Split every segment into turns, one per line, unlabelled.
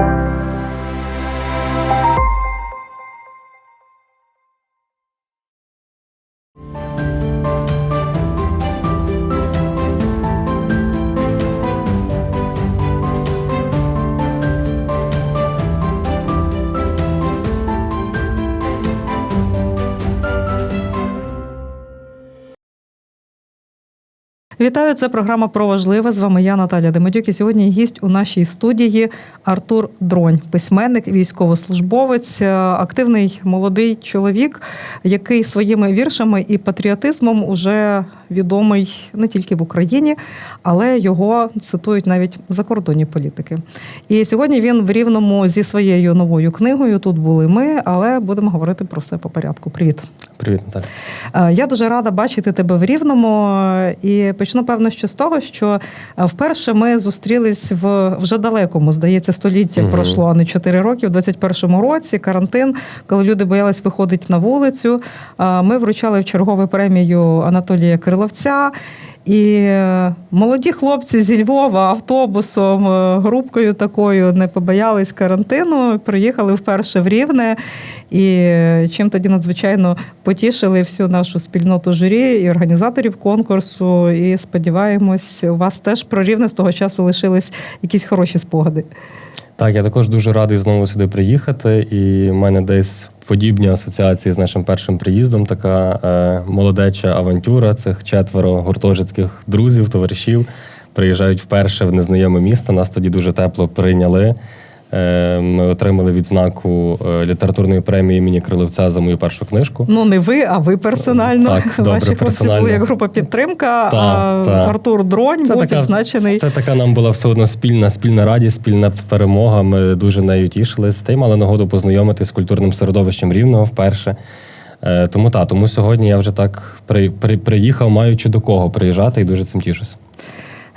Thank you. Вітаю, це програма про важливе. З вами я Наталя Демедюк. І сьогодні гість у нашій студії Артур Дронь, письменник, військовослужбовець, е, активний молодий чоловік, який своїми віршами і патріотизмом уже відомий не тільки в Україні, але його цитують навіть закордонні політики. І сьогодні він в рівному зі своєю новою книгою. Тут були ми, але будемо говорити про все по порядку. Привіт.
Привіт, Наталя.
Е, Я дуже рада бачити тебе в Рівному. е, І почну, певно, що з того, що е, вперше ми зустрілись в вже далекому, здається, століття
угу.
пройшло, а не 4 роки, в 21-му році, карантин, коли люди боялись виходити на вулицю. Е, Ми вручали в чергову премію Анатолія Криловця. І е, молоді хлопці зі Львова автобусом, е, групкою такою не побоялись карантину, приїхали вперше в Рівне. І е, чим тоді надзвичайно потішили всю нашу спільноту журі і організаторів конкурсу. І сподіваємось, у вас теж про рівне з того часу лишились якісь хороші спогади.
Так, я також дуже радий знову сюди приїхати, і в мене десь подібні асоціації з нашим першим приїздом. Така е, молодеча авантюра. Цих четверо гуртожитських друзів, товаришів приїжджають вперше в незнайоме місто. Нас тоді дуже тепло прийняли. Е, ми отримали відзнаку е, літературної премії імені Криловця за мою першу книжку.
Ну не ви, а ви персонально.
Так, добре,
Ваші хлопці були як група підтримка.
Так,
а
так.
Артур Дронь був відзначений.
Це така нам була все одно спільна, спільна радість, спільна перемога. Ми дуже нею тішились. Та й мали нагоду познайомитись з культурним середовищем рівного вперше. Е, тому та, тому сьогодні я вже так при, при, приїхав, маючи до кого приїжджати, і дуже цим тішусь.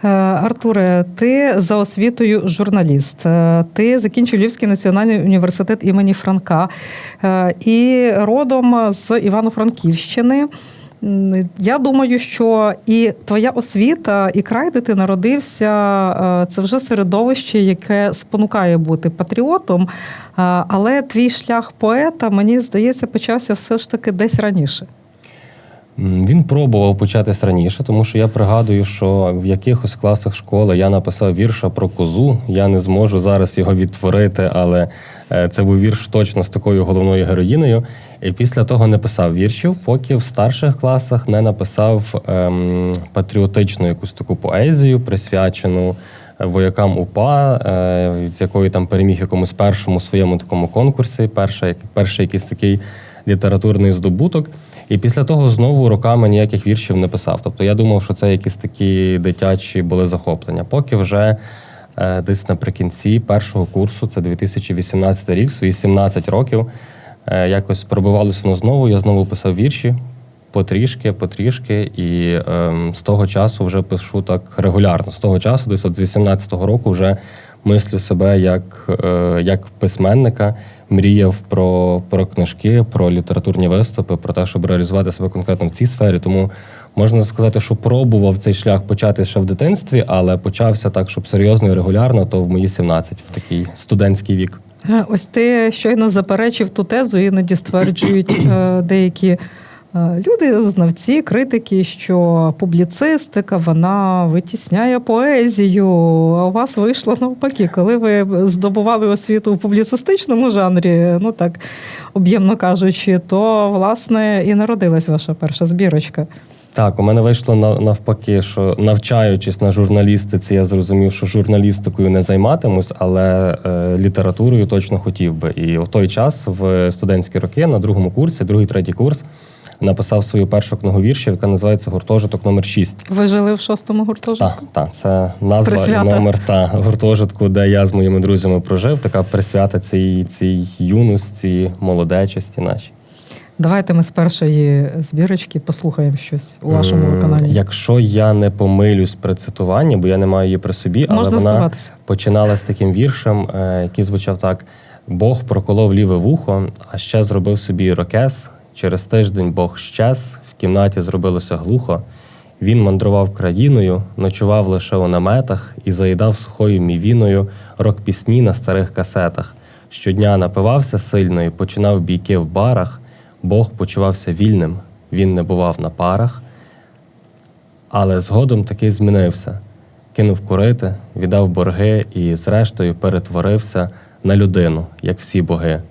Е, Артуре, ти за освітою журналіст. Е, Ти закінчив Львівський національний університет імені Франка е, і родом з Івано-Франківщини. Я думаю, що і твоя освіта, і край, де ти народився, це вже середовище, яке спонукає бути патріотом. Але твій шлях поета, мені здається, почався все ж таки десь раніше.
Він пробував початись раніше, тому що я пригадую, що в якихось класах школи я написав вірша про козу. Я не зможу зараз його відтворити, але е, це був вірш точно з такою головною героїною. І після того не писав віршів, поки в старших класах не написав ем, патріотичну якусь таку поезію, присвячену воякам УПА, е, з якою там переміг якомусь першому своєму такому конкурсі. Перший, перший якийсь такий літературний здобуток. І після того знову роками ніяких віршів не писав. Тобто я думав, що це якісь такі дитячі були захоплення. Поки вже е, десь наприкінці першого курсу, це 2018 рік, свої 17 років, е, якось пробивалося воно знову. Я знову писав вірші потрішки, потрішки, і ем, з того часу вже пишу так регулярно. З того часу, десь от з 18-го року, вже мислю себе як, е, як письменника, мріяв про, про книжки, про літературні виступи, про те, щоб реалізувати себе конкретно в цій сфері. Тому можна сказати, що пробував цей шлях почати ще в дитинстві, але почався так, щоб серйозно і регулярно, то в мої 17, в такий студентський вік.
Ось ти щойно заперечив ту тезу, іноді стверджують е, деякі люди, знавці, критики, що публіцистика вона витісняє поезію. А у вас вийшло навпаки, коли ви здобували освіту в публіцистичному жанрі, ну так об'ємно кажучи, то власне і народилась ваша перша збірочка.
Так, у мене вийшло навпаки, що навчаючись на журналістиці, я зрозумів, що журналістикою не займатимусь, але е, літературою точно хотів би. І в той час, в студентські роки, на другому курсі, другий, третій курс, написав свою першу книгу віршів, яка називається Гуртожиток номер 6
Ви жили в шостому гуртожитку?
Так, так, це назва
Присвята.
і номер та гуртожитку, де я з моїми друзями прожив. Така присвята цій, цій юності, молодечості нашій.
Давайте ми з першої збірочки послухаємо щось у вашому виконанні.
Якщо я не помилюсь при цитуванні, бо я не маю її при собі, але
Можна
вона починала з таким віршем, е, який звучав так: Бог проколов ліве вухо, а ще зробив собі рокес. Через тиждень Бог щез, в кімнаті зробилося глухо. Він мандрував країною, ночував лише у наметах і заїдав сухою мівіною рок-пісні на старих касетах. Щодня напивався сильно і починав бійки в барах. Бог почувався вільним, він не бував на парах, але згодом таки змінився. Кинув курити, віддав борги і, зрештою, перетворився на людину, як всі боги.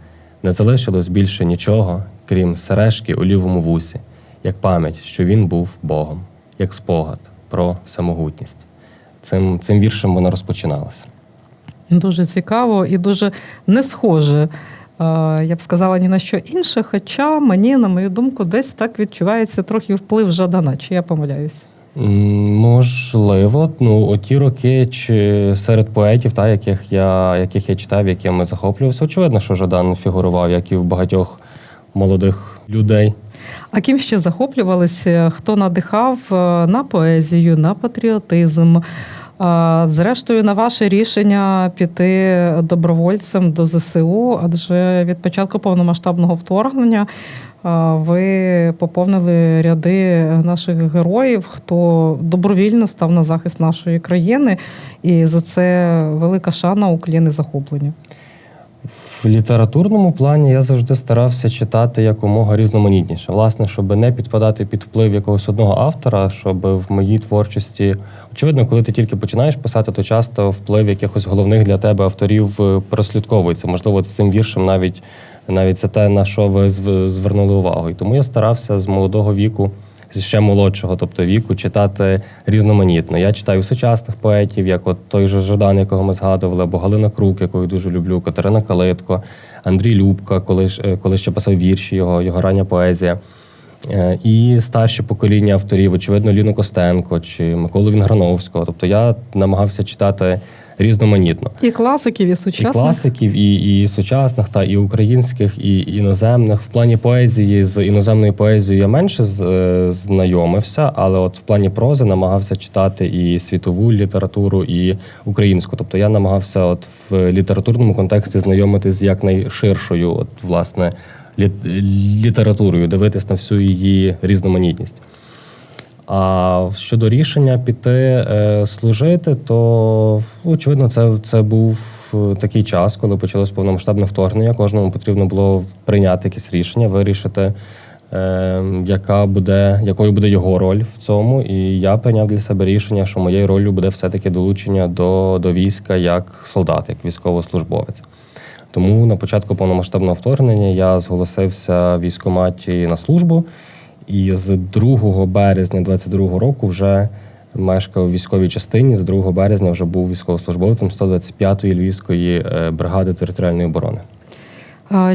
Не залишилось більше нічого, крім сережки у лівому вусі, як пам'ять, що він був Богом, як спогад про самогутність. Цим, цим віршем вона розпочиналася.
Дуже цікаво і дуже не схоже. е, Я б сказала ні на що інше, хоча мені, на мою думку, десь так відчувається трохи вплив Жадана. Чи я помиляюсь?
Можливо, ну оті роки чи серед поетів, та яких я яких я читав, якими захоплювався, очевидно, що Жадан фігурував, як і в багатьох молодих людей.
А ким ще захоплювалися? Хто надихав е, на поезію, на патріотизм? Зрештою, на ваше рішення піти добровольцем до ЗСУ, адже від початку повномасштабного вторгнення ви поповнили ряди наших героїв, хто добровільно став на захист нашої країни, і за це велика шана, уклін захоплення.
В літературному плані я завжди старався читати якомога різноманітніше. Власне, щоб не підпадати під вплив якогось одного автора, щоб в моїй творчості, очевидно, коли ти тільки починаєш писати, то часто вплив якихось головних для тебе авторів е, прослідковується. Можливо, з цим віршем навіть навіть це те, на що ви звернули увагу. І тому я старався з молодого віку, з ще молодшого, тобто віку, читати різноманітно. Я читаю сучасних поетів, як от той же Жадан, якого ми згадували, або Галина Крук, яку я дуже люблю, Катерина Калитко, Андрій Любка, коли, е, коли ще писав вірші, його, його рання поезія. Е, І старші покоління авторів, очевидно, Ліну Костенко чи Миколу Вінграновського. Тобто я намагався читати різноманітно.
І класиків, і
І класиків, і, і сучасних, та і українських, і іноземних. В плані поезії з іноземною поезією я менше з, е, знайомився, але от в плані прози намагався читати і світову літературу, і українську. Тобто я намагався от в літературному контексті знайомитись з якнайширшою, от, власне, літ- літературою, дивитись на всю її різноманітність. А щодо рішення піти е, служити, то очевидно, це, це був е, такий час, коли почалось повномасштабне вторгнення. Кожному потрібно було прийняти якесь рішення, вирішити, е, яка буде, якою буде його роль в цьому. І я прийняв для себе рішення, що моєю ролью буде все-таки долучення до, до війська як солдат, як військовослужбовець. Тому на початку повномасштабного вторгнення я зголосився в військкоматі на службу. І з 2 березня 22 року вже мешкав у військовій частині. З 2 березня вже був військовослужбовцем 125-ї Львівської е, бригади територіальної оборони.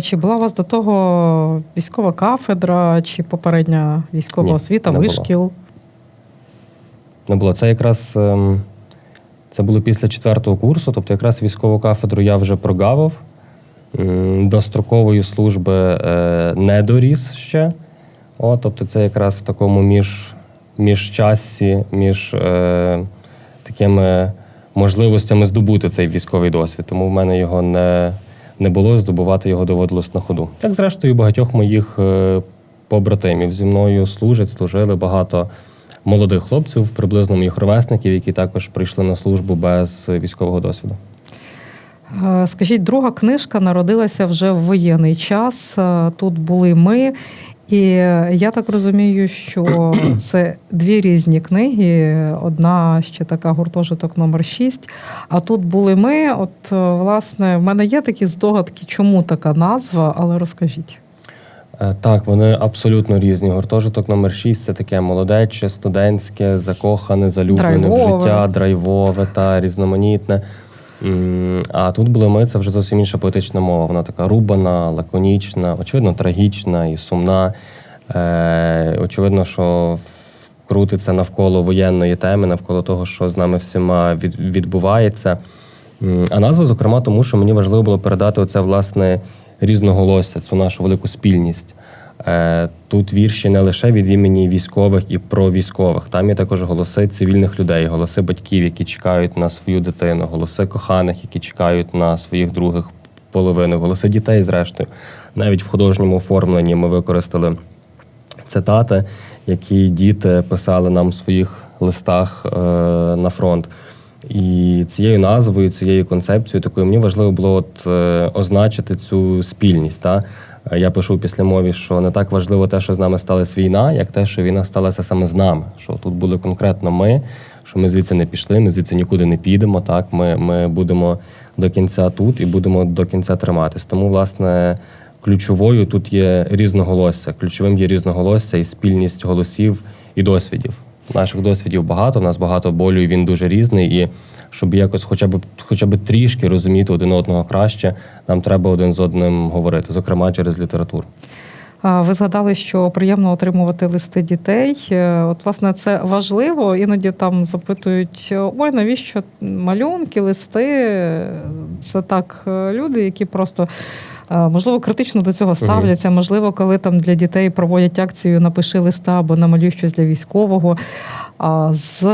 Чи була у вас до того військова кафедра, чи попередня військова
Ні,
освіта,
не було.
вишкіл?
Не було це якраз ем, це було після четвертого курсу, тобто якраз військову кафедру я вже прогавив. До строкової служби е, не доріс ще. О, тобто це якраз в такому між, міжчассі, між е, такими можливостями здобути цей військовий досвід. Тому в мене його не, не було, здобувати його доводилось на ходу. Як зрештою, багатьох моїх е, побратимів зі мною служать, служили багато молодих хлопців, приблизно моїх ровесників, які також прийшли на службу без військового досвіду.
Е, Скажіть, друга книжка народилася вже в воєнний час. Е, Тут були ми. І я так розумію, що це дві різні книги. Одна ще така гуртожиток номер 6 А тут були ми. От, е, власне, в мене є такі здогадки, чому така назва, але розкажіть.
Е, Так, вони абсолютно різні. Гуртожиток номер 6 це таке молодече, студентське, закохане, залюблене в життя, драйвове та різноманітне. А тут були ми, це вже зовсім інша поетична мова. Вона така рубана, лаконічна, очевидно, трагічна і сумна. Е, очевидно, що крутиться навколо воєнної теми, навколо того, що з нами всіма від, відбувається. А назва, зокрема, тому що мені важливо було передати оце, власне, різноголосся, цю нашу велику спільність. Е, Тут вірші не лише від імені військових і про військових. Там є також голоси цивільних людей, голоси батьків, які чекають на свою дитину, голоси коханих, які чекають на своїх других половинок, голоси дітей, зрештою. Навіть в художньому оформленні ми використали цитати, які діти писали нам в своїх листах е, на фронт. І цією назвою, цією концепцією, такою мені важливо було от, е, означити цю спільність. Та? Е, Я пишу в післямові, що не так важливо те, що з нами сталася війна, як те, що війна сталася саме з нами. Що тут були конкретно ми, що ми звідси не пішли, ми звідси нікуди не підемо. Так, ми, ми будемо до кінця тут і будемо до кінця триматись. Тому, власне, ключовою тут є різноголосся. Ключовим є різноголосся і спільність голосів і досвідів. Наших досвідів багато, в нас багато болю, і він дуже різний. І щоб якось хоча б хоча б трішки розуміти один одного краще, нам треба один з одним говорити, зокрема через літературу.
Ви згадали, що приємно отримувати листи дітей. Е, От, власне, це важливо. Іноді там запитують: ой, навіщо малюнки, листи? Це так е, люди, які просто. Е, Можливо, критично до цього ставляться. Можливо, коли там для дітей проводять акцію Напиши листа або намалюй щось для військового. А з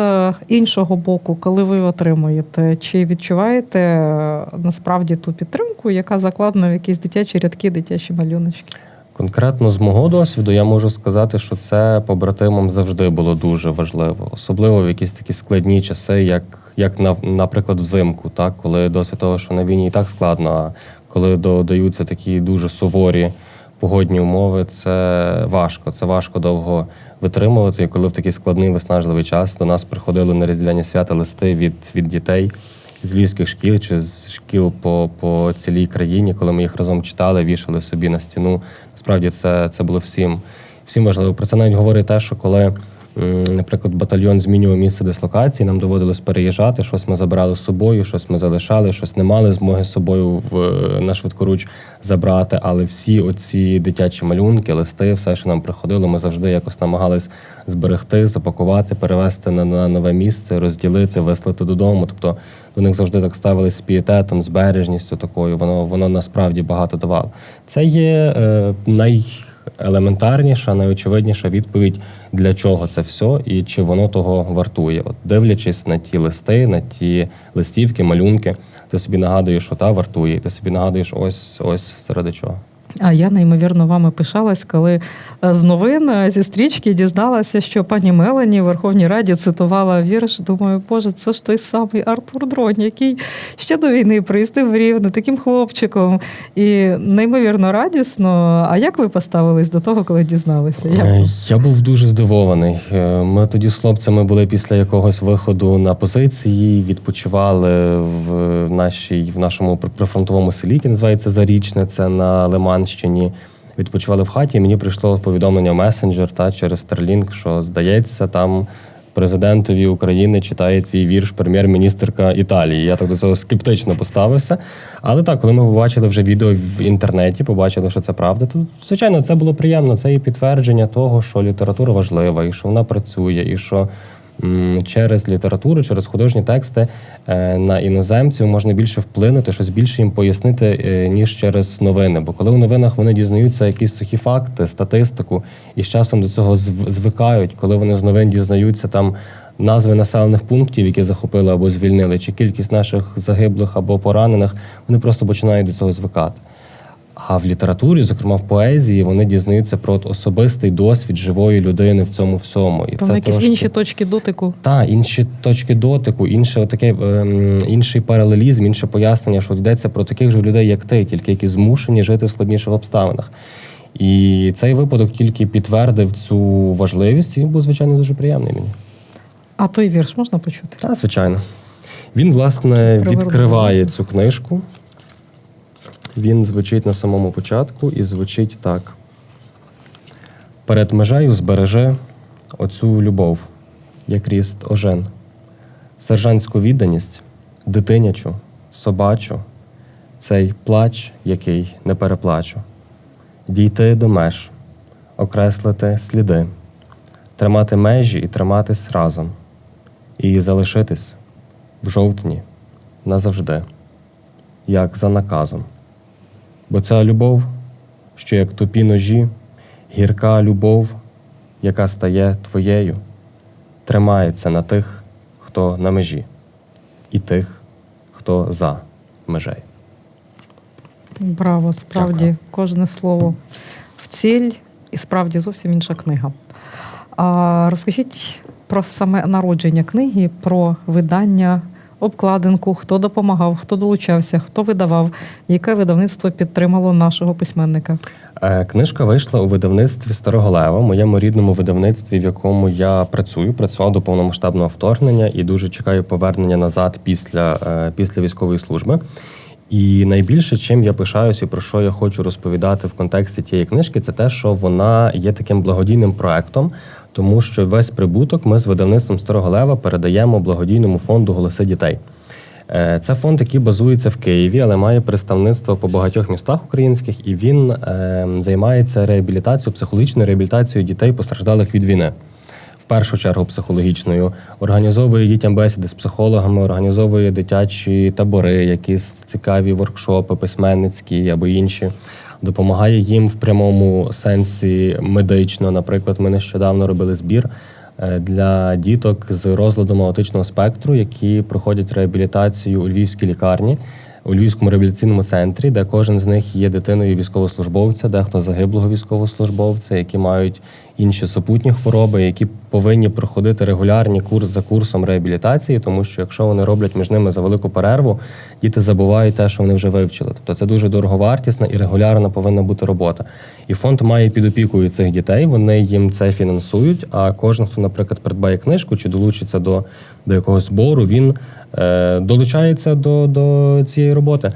іншого боку, коли ви отримуєте, чи відчуваєте е, насправді ту підтримку, яка закладена в якісь дитячі рядки, дитячі малюночки?
Конкретно з мого досвіду я можу сказати, що це побратимам завжди було дуже важливо, особливо в якісь такі складні часи, як, як на, наприклад, взимку, так, коли досить того, що на війні і так складно, а коли додаються такі дуже суворі погодні умови, це важко. Це важко довго витримувати. І коли в такий складний виснажливий час до нас приходили на різдвяні свята листи від, від дітей з львівських шкіл чи з шкіл по, по цілій країні, коли ми їх разом читали, вішали собі на стіну. Насправді це, це було всім, всім важливо. Про це навіть говорить те, що коли, наприклад, батальйон змінював місце дислокації, нам доводилось переїжджати, щось ми забирали з собою, щось ми залишали, щось не мали змоги з собою в, на швидкоруч забрати. Але всі оці дитячі малюнки, листи, все, що нам приходило, ми завжди якось намагались зберегти, запакувати, перевезти на, на нове місце, розділити, вислати додому. Тобто до них завжди так ставились з пієтетом, з бережністю такою. Воно воно насправді багато давало. Це є е, найелементарніша, найочевидніша відповідь, для чого це все і чи воно того вартує. От дивлячись на ті листи, на ті листівки, малюнки, ти собі нагадуєш, що та вартує, і ти собі нагадуєш, ось ось заради чого.
А я неймовірно вами пишалась, коли е, з новин е, зі стрічки дізналася, що пані Мелані в Верховній Раді цитувала вірш. Думаю, Боже, це ж той самий Артур Дронь, який ще до війни приїздив в Рівне таким хлопчиком. І неймовірно радісно. А як ви поставились до того, коли дізналися? Як?
Е, Я був дуже здивований. Ми тоді з хлопцями були після якогось виходу на позиції, відпочивали в нашій в нашому прифронтовому селі, яке називається Зарічне, це на Лиманщині. Відпочивали в хаті. і Мені прийшло повідомлення в месенджер та через Starlink, що здається, там президентові України читає твій вірш прем'єр-міністрка Італії. Я так до цього скептично поставився. Але так, коли ми побачили вже відео в інтернеті, побачили, що це правда, то звичайно це було приємно. Це і підтвердження того, що література важлива, і що вона працює, і що. Через літературу, через художні тексти е, на іноземців можна більше вплинути, щось більше їм пояснити, е, ніж через новини. Бо коли в новинах вони дізнаються якісь сухі факти, статистику, і з часом до цього зв- звикають, коли вони з новин дізнаються там назви населених пунктів, які захопили або звільнили, чи кількість наших загиблих або поранених, вони просто починають до цього звикати. А в літературі, зокрема в поезії, вони дізнаються про особистий досвід живої людини в цьому всьому. І
Певно, якісь
трошки-
інші точки дотику.
та інші точки дотику, інше таке ем, інший паралелізм, інше пояснення, що йдеться про таких же людей, як ти, тільки які змушені жити в складніших обставинах. І цей випадок тільки підтвердив цю важливість і був, звичайно, дуже приємний мені.
А той вірш можна почути?
Так, звичайно. Він, власне, відкриває цю книжку. Він звучить на самому початку і звучить так: перед межею збережи оцю любов, як ріст ожен, сержантську відданість, дитинячу, собачу, цей плач, який не переплачу, дійти до меж, окреслити сліди, тримати межі і триматись разом і залишитись в жовтні назавжди, як за наказом. Бо ця любов, що як тупі ножі, гірка любов, яка стає твоєю, тримається на тих, хто на межі, і тих, хто за межею.
Браво, справді,
Дякую.
кожне слово в ціль. і справді зовсім інша книга. А розкажіть про саме народження книги, про видання, обкладинку, хто допомагав, хто долучався, хто видавав, яке видавництво підтримало нашого письменника.
Е, Книжка вийшла у видавництві Старого Лева, моєму рідному видавництві, в якому я працюю, працював до повномасштабного вторгнення і дуже чекаю повернення назад після, е, після військової служби. І найбільше, чим я пишаюся і про що я хочу розповідати в контексті тієї книжки, це те, що вона є таким благодійним проектом, тому що весь прибуток ми з видавництвом Старого Лева передаємо благодійному фонду Голоси дітей. Е, Це фонд, який базується в Києві, але має представництво по багатьох містах українських, і він е, займається реабілітацією, психологічною реабілітацією дітей, постраждалих від війни. В першу чергу психологічною, організовує дітям бесіди з психологами, організовує дитячі табори, якісь цікаві воркшопи, письменницькі або інші. Допомагає їм в прямому сенсі медично. Наприклад, ми нещодавно робили збір е, для діток з розладом аутичного спектру, які проходять реабілітацію у львівській лікарні, у Львівському реабілітаційному центрі, де кожен з них є дитиною військовослужбовця, дехто загиблого військовослужбовця, які мають інші супутні хвороби, які повинні проходити регулярні курс за курсом реабілітації, тому що якщо вони роблять між ними за велику перерву, діти забувають те, що вони вже вивчили. Тобто це дуже дороговартісна і регулярна повинна бути робота. І фонд має під опікою цих дітей. Вони їм це фінансують. А кожен, хто, наприклад, придбає книжку чи долучиться до, до якогось збору, він е, долучається до, до цієї роботи.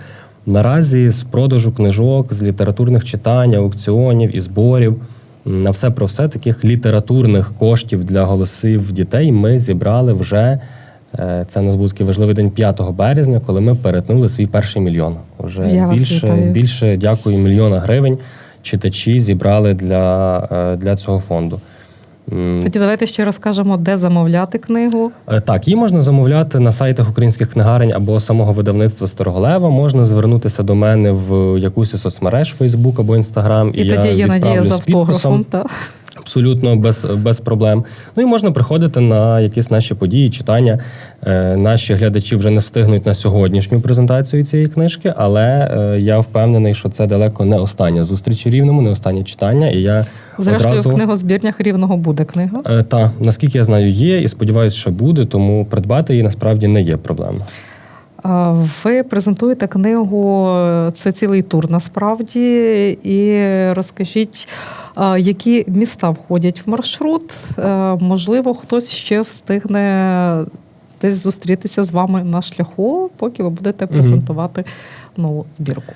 Наразі з продажу книжок, з літературних читань, аукціонів і зборів. На все про все таких літературних коштів для голосів дітей ми зібрали вже. е, Це у нас був такий важливий день 5 березня, коли ми перетнули свій перший мільйон. Уже
Я
більше, більше дякую мільйона гривень. Читачі зібрали для, е, для цього фонду.
Тоді давайте ще розкажемо, де замовляти книгу.
Е, Так, її можна замовляти на сайтах українських книгарень або самого видавництва Староголева. Можна звернутися до мене в якусь із соцмереж, Фейсбук або Інстаграм.
І, тоді є надія з автографом. Та?
Абсолютно без, без проблем. Ну і можна приходити на якісь наші події, читання. Е, наші глядачі вже не встигнуть на сьогоднішню презентацію цієї книжки, але е, я впевнений, що це далеко не остання зустріч у рівному, не останнє читання. І я
Зрештою,
одразу...
в книгозбірнях рівного буде книга.
Е, Та наскільки я знаю, є, і сподіваюся, що буде, тому придбати її насправді не є проблемою.
Ви презентуєте книгу це цілий тур насправді. І розкажіть, які міста входять в маршрут. Е, Можливо, хтось ще встигне десь зустрітися з вами на шляху, поки ви будете презентувати нову збірку.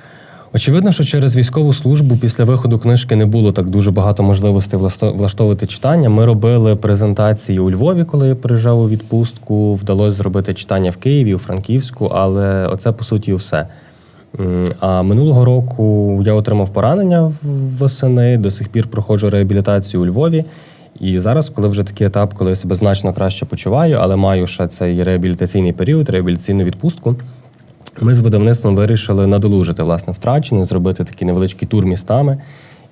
Очевидно, що через військову службу після виходу книжки не було так дуже багато можливостей влаштовувати читання. Ми робили презентації у Львові, коли я приїжджав у відпустку. Вдалося зробити читання в Києві, у Франківську, але оце по суті все. А минулого року я отримав поранення восени, до сих пір проходжу реабілітацію у Львові. І зараз, коли вже такий етап, коли я себе значно краще почуваю, але маю ще цей реабілітаційний період, реабілітаційну відпустку. Ми з видавництвом вирішили надолужити власне втрачене, зробити такий невеличкий тур містами.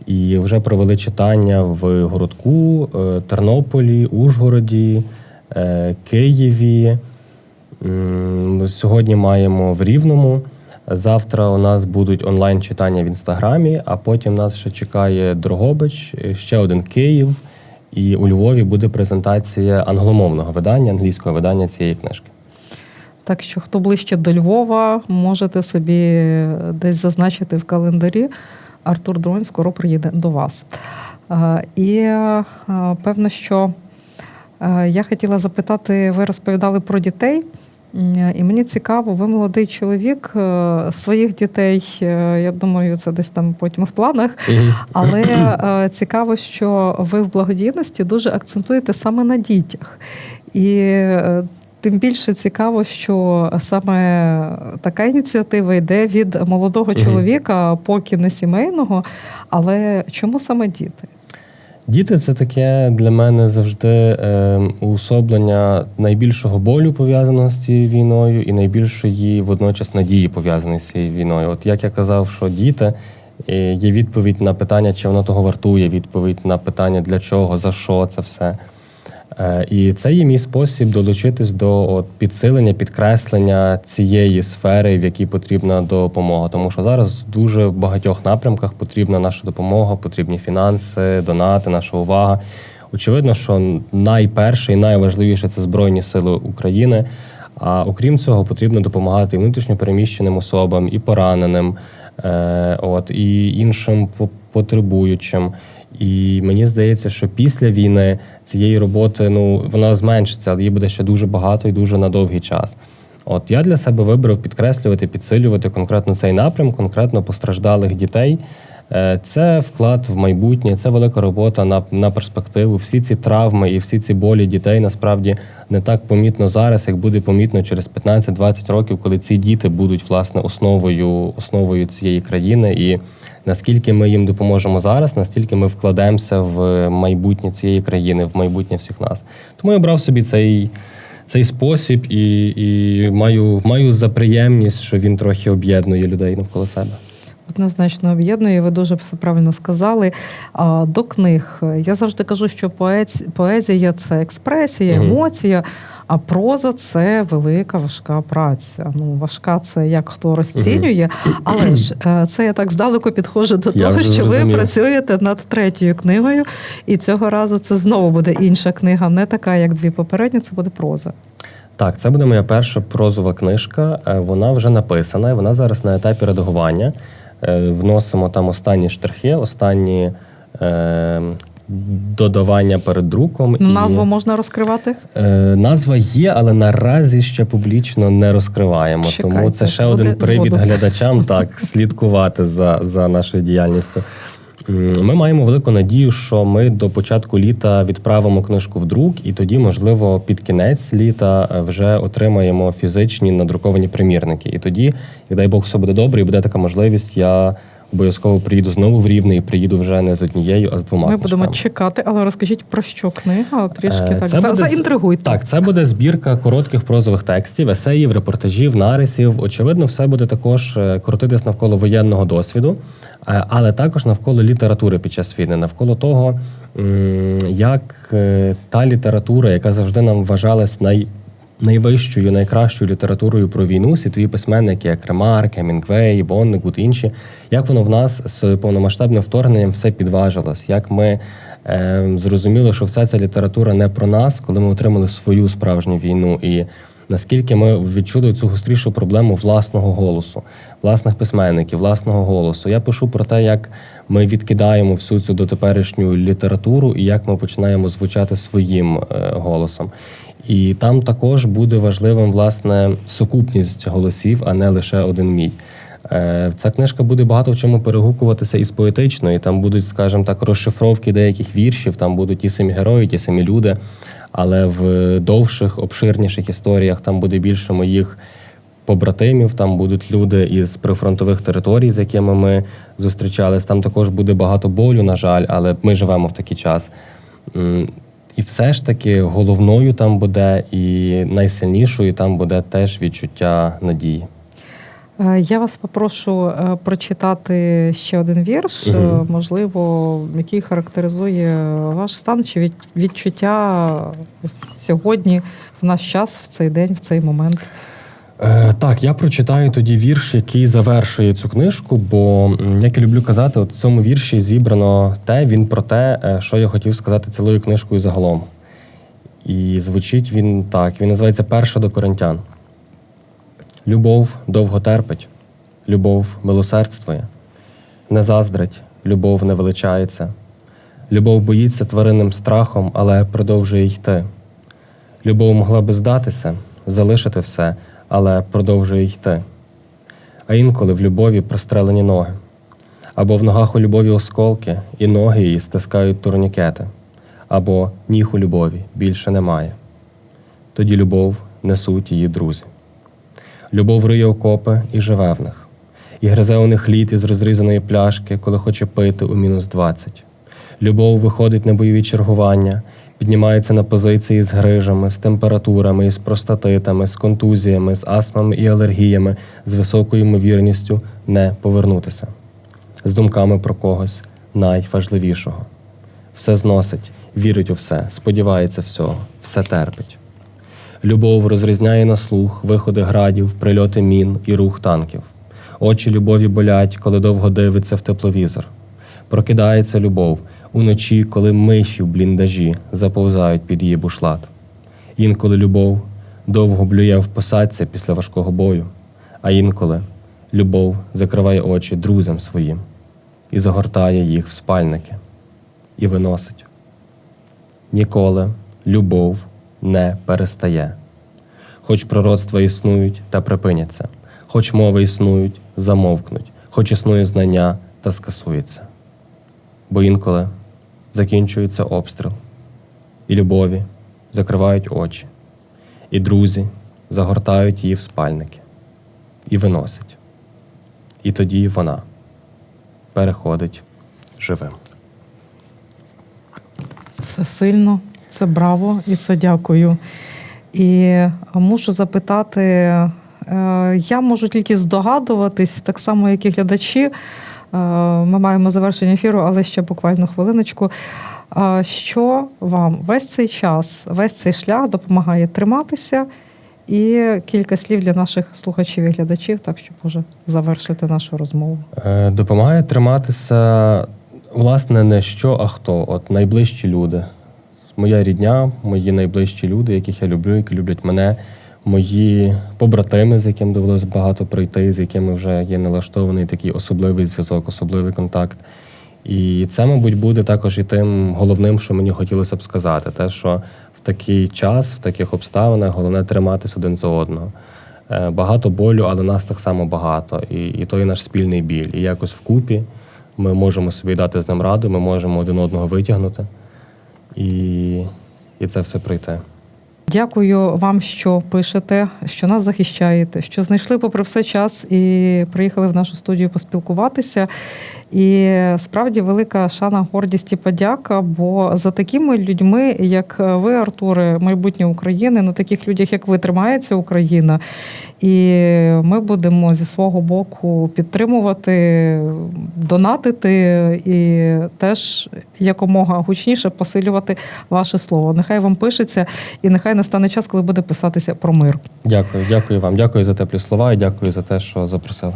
І вже провели читання в Городку, е, Тернополі, Ужгороді, е, Києві. Сьогодні маємо в Рівному. Завтра у нас будуть онлайн читання в інстаграмі, а потім нас ще чекає Дрогобич, ще один Київ. І у Львові буде презентація англомовного видання, англійського видання цієї книжки.
Так що, хто ближче до Львова, можете собі десь зазначити в календарі. Артур Дронь скоро приїде до вас. Е, І е, певно, що е, я хотіла запитати, ви розповідали про дітей. І мені цікаво, ви молодий чоловік своїх дітей. Я думаю, це десь там потім в планах. Але цікаво, що ви в благодійності дуже акцентуєте саме на дітях. І тим більше цікаво, що саме така ініціатива йде від молодого чоловіка, поки не сімейного. Але чому саме діти?
Діти це таке для мене завжди е, уособлення найбільшого болю пов'язаного з цією війною, і найбільшої водночас надії пов'язаної з цією війною. От як я казав, що діти е, є відповідь на питання, чи воно того вартує, відповідь на питання для чого, за що це все. Е, І це є мій спосіб долучитись до от, підсилення, підкреслення цієї сфери, в якій потрібна допомога. Тому що зараз в дуже багатьох напрямках потрібна наша допомога, потрібні фінанси, донати, наша увага. Очевидно, що найперше і найважливіше це Збройні Сили України. А окрім цього, потрібно допомагати і внутрішньопереміщеним особам, і пораненим, от, і іншим по- потребуючим. І мені здається, що після війни цієї роботи ну вона зменшиться, але її буде ще дуже багато і дуже на довгий час. От я для себе вибрав підкреслювати, підсилювати конкретно цей напрям, конкретно постраждалих дітей. Е, Це вклад в майбутнє, це велика робота на, на перспективу. Всі ці травми і всі ці болі дітей насправді не так помітно зараз, як буде помітно через 15-20 років, коли ці діти будуть власне основою, основою цієї країни. І наскільки ми їм допоможемо зараз, настільки ми вкладемося в майбутнє цієї країни, в майбутнє всіх нас. Тому я обрав собі цей. Цей спосіб і, і маю, маю за приємність, що він трохи об'єднує людей навколо себе.
Однозначно об'єднує, ви дуже все правильно сказали. До книг я завжди кажу, що поезія це експресія, емоція, а проза це велика важка праця. Ну, важка це як хто розцінює, але ж е, це я так здалеку підходжу до
Я
того, що ви працюєте над третьою книгою, і цього разу це знову буде інша книга, не така, як дві попередні, це буде проза.
Так, це буде моя перша прозова книжка. Е, Вона вже написана, і вона зараз на етапі редагування. Е, Вносимо там останні штрихи, останні е, додавання перед друком. І,
Назву можна розкривати?
Е, назва є, але наразі ще публічно не розкриваємо. Тому це ще один привід
згодом.
глядачам так слідкувати за, за нашою діяльністю. Ми маємо велику надію, що ми до початку літа відправимо книжку в друк, і тоді, можливо, під кінець літа е, вже отримаємо фізичні надруковані примірники. І тоді, як дай Бог, все буде добре, і буде така можливість, я обов'язково приїду знову в Рівне і приїду вже не з однією, а з двома
Ми
книжками.
будемо чекати, але розкажіть про що книга? Трішки
Е,
так
це
за,
буде
заінтригуйте.
Так, це буде збірка коротких прозових текстів, есеїв, репортажів, нарисів. Очевидно, все буде також е, крутитись навколо воєнного досвіду, е, але також навколо літератури під час війни, навколо того, як та література, яка завжди нам вважалась най. Найвищою, найкращою літературою про війну світові письменники, як Ремарк, Хемінгвей, Воннегут, інші, як воно в нас з повномасштабним вторгненням все підважилось, як ми е, зрозуміли, що вся ця література не про нас, коли ми отримали свою справжню війну, і наскільки ми відчули цю гострішу проблему власного голосу, власних письменників, власного голосу. Я пишу про те, як ми відкидаємо всю цю дотеперішню літературу і як ми починаємо звучати своїм е, голосом. І там також буде важливим власне сукупність голосів, а не лише один мій. Е, Ця книжка буде багато в чому перегукуватися із поетичної. Там будуть, скажімо так, розшифровки деяких віршів, там будуть ті самі герої, ті самі люди. Але в довших, обширніших історіях там буде більше моїх побратимів, там будуть люди із прифронтових територій, з якими ми зустрічались. Там також буде багато болю, на жаль, але ми живемо в такий час. І все ж таки головною там буде, і найсильнішою там буде теж відчуття надії.
Е, Я вас попрошу е, прочитати ще один вірш, е, можливо, який характеризує ваш стан чи відчуття сьогодні, в наш час, в цей день, в цей момент.
Е, так, я прочитаю тоді вірш, який завершує цю книжку, бо, як я люблю казати, от в цьому вірші зібрано те, він про те, е, що я хотів сказати цілою книжкою загалом. І звучить він так: він називається Перша до коринтян. Любов довго терпить, любов милосердствує, не заздрить, любов не величається. Любов боїться тваринним страхом, але продовжує йти. Любов могла би здатися, залишити все, але продовжує йти. А інколи в любові прострелені ноги, або в ногах у любові осколки, і ноги її стискають турнікети, або ніг у любові більше немає. Тоді любов несуть її друзі. Любов риє окопи і живе в них, і гризе у них лід із розрізаної пляшки, коли хоче пити у мінус 20. Любов виходить на бойові чергування, піднімається на позиції з грижами, з температурами, із простатитами, з контузіями, з астмами і алергіями, з високою ймовірністю не повернутися, з думками про когось найважливішого. Все зносить, вірить у все, сподівається всього, все терпить. Любов розрізняє на слух, виходи градів, прильоти мін і рух танків. Очі любові болять, коли довго дивиться в тепловізор. Прокидається любов уночі, коли миші в бліндажі заповзають під її бушлат. Інколи любов довго блює в посадці після важкого бою, а інколи любов закриває очі друзям своїм і загортає їх в спальники і виносить. Ніколи любов не перестає. Хоч пророцтва існують та припиняться, хоч мови існують, замовкнуть, хоч існує знання та скасується. Бо інколи закінчується обстріл, і любові закривають очі, і друзі загортають її в спальники і виносять. І тоді вона переходить живим.
Це сильно, це браво і це дякую. І мушу запитати, е, я можу тільки здогадуватись, так само, як і глядачі. Е, Ми маємо завершення ефіру, але ще буквально хвилиночку. Е, Що вам весь цей час, весь цей шлях допомагає триматися? І кілька слів для наших слухачів і глядачів, так щоб уже завершити нашу розмову.
Е, Допомагає триматися, власне, не що, а хто. От найближчі люди. Моя рідня, мої найближчі люди, яких я люблю, які люблять мене, мої побратими, з яким довелось багато пройти, з якими вже є налаштований такий особливий зв'язок, особливий контакт. І це, мабуть, буде також і тим головним, що мені хотілося б сказати, те, що в такий час, в таких обставинах головне триматись один за одного. Е, Багато болю, але нас так само багато. І, і той наш спільний біль. І якось вкупі ми можемо собі дати з ним раду, ми можемо один одного витягнути і, і це все пройти.
Дякую вам, що пишете, що нас захищаєте, що знайшли попри все час і приїхали в нашу студію поспілкуватися. І справді велика шана, гордість і подяка. Бо за такими людьми, як ви, Артуре, майбутнє України, на таких людях, як ви, тримається Україна. І ми будемо зі свого боку підтримувати, донатити і теж якомога гучніше посилювати ваше слово. Нехай вам пишеться, і нехай настане час, коли буде писатися про мир.
Дякую, дякую вам. Дякую за теплі слова і дякую за те, що запросили.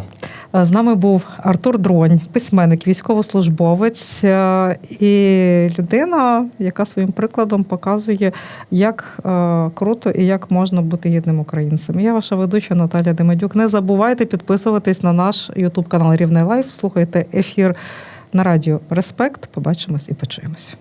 З нами був Артур Дронь, письменник, військовослужбовець е, і людина, яка своїм прикладом показує, як е, круто і як можна бути гідним українцем. Я ваша ведуча Наталя Демедюк. Не забувайте підписуватись на наш Ютуб канал Рівний Лайф. Слухайте ефір на радіо Респект. Побачимось і почуємось.